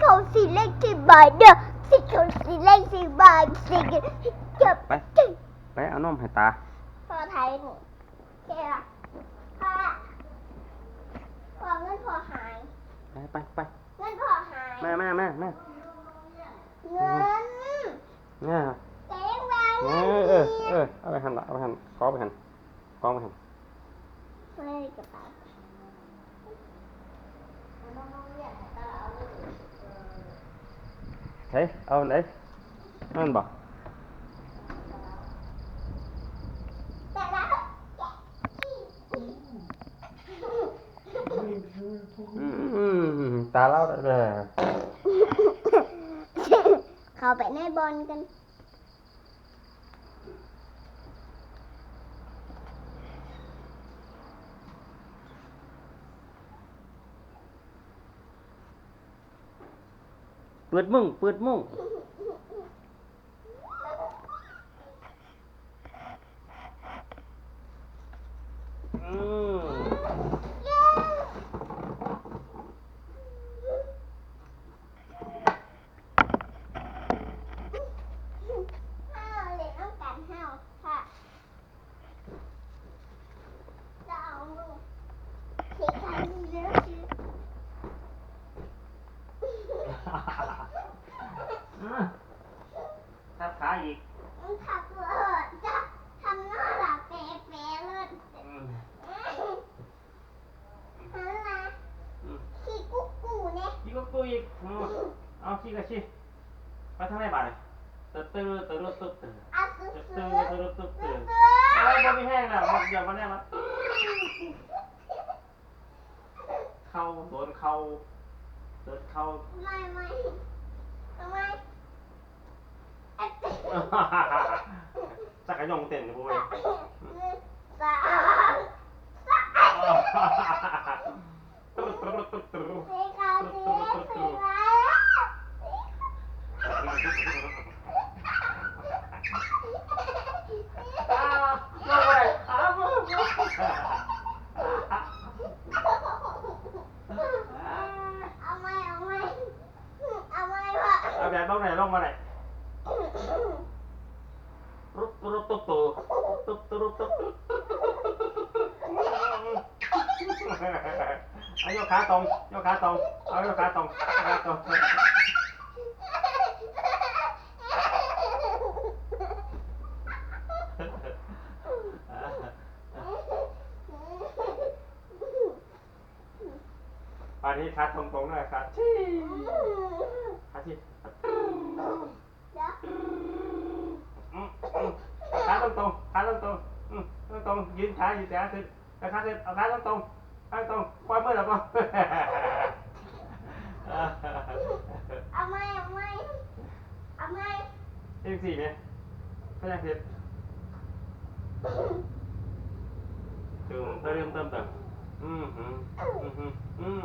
เขาสีเลขสิบบาทเด้อสิเขาสีเลขสิบบาทสิจับไป ไปเอานมให้ตาพอไทยหนูแค่ละพ่อพอเงินพอหายไปไปไปเงินพอหายแม่แม่แม่แม่เงินแม่เจ๊งบ้างเออเออเออเอาไปหันละเอาไปหันขอไปหันขอไปหันไม่กระเป๋า เฮ้เอาไหนนั่นบ่แต่อืมตาเล่าได้เลยเขาไปในบอลกัน เปิดมุ้งเปิดมุ้งอืม ห้าวเล็กต้องการห้าวค่ะจะเอาลูกเช็คคันเยอะชื่อ ทับขา อีกมันขับรถจะทำหน้าหลับเป๊ะๆเลยอืมนั่นนะอืมขี้กุ๊กกูเนี่ยอีกก็กูอีกอืมเอาขี้กระชิไปทางไหนบ้านเลยตึ๊ดตึ๊ดตึ๊ดตึ๊ดตึ๊ดอาซื้อตึ๊ดซื้ตึ๊อดตึ๊ดตึ๊ดซื้ตึ๊อดซื้อเอ้ยบ่มีแห้งแล้วบ่เดี๋ยวมาแน่มาเข้าโดนเข้าโดนเข้าไม่ไม่ทำไมเจักรยงเต้นอยู่บ่เว้ยสามสามตึ๊ดตึ๊ดตึ๊ดตึ๊ดสีขาวสีสีฟ้าอ้าวมเว้ยอ้าวมาเว้ยเอาไหมเอาไหมเอาไหมวะเอาแบบลงไหนลงมาไหน รุรุตุตุตุตุรุตุเอาโยกขาตรงโยกขาตรงเอาโยกขาตรงขาตรงอันนี้ขาตรงตรงๆหน่อยครับชี้ขาชี้ เดี๋ยว อืมอืมขา ตรงตรงๆขาตรงตรงๆอืมตรงตรงๆยืนขายืนขาขึ้นเอาขาขึ้นเอาขาตรงตรงๆขาตรงปล่อยมือแล้วก็เอาไหมเอาไหมเอาไหมเอ็งสี่เนี่ยก็ยังเสร็จถึงเติมเติมเติมอืมอืมอืมอืมอืม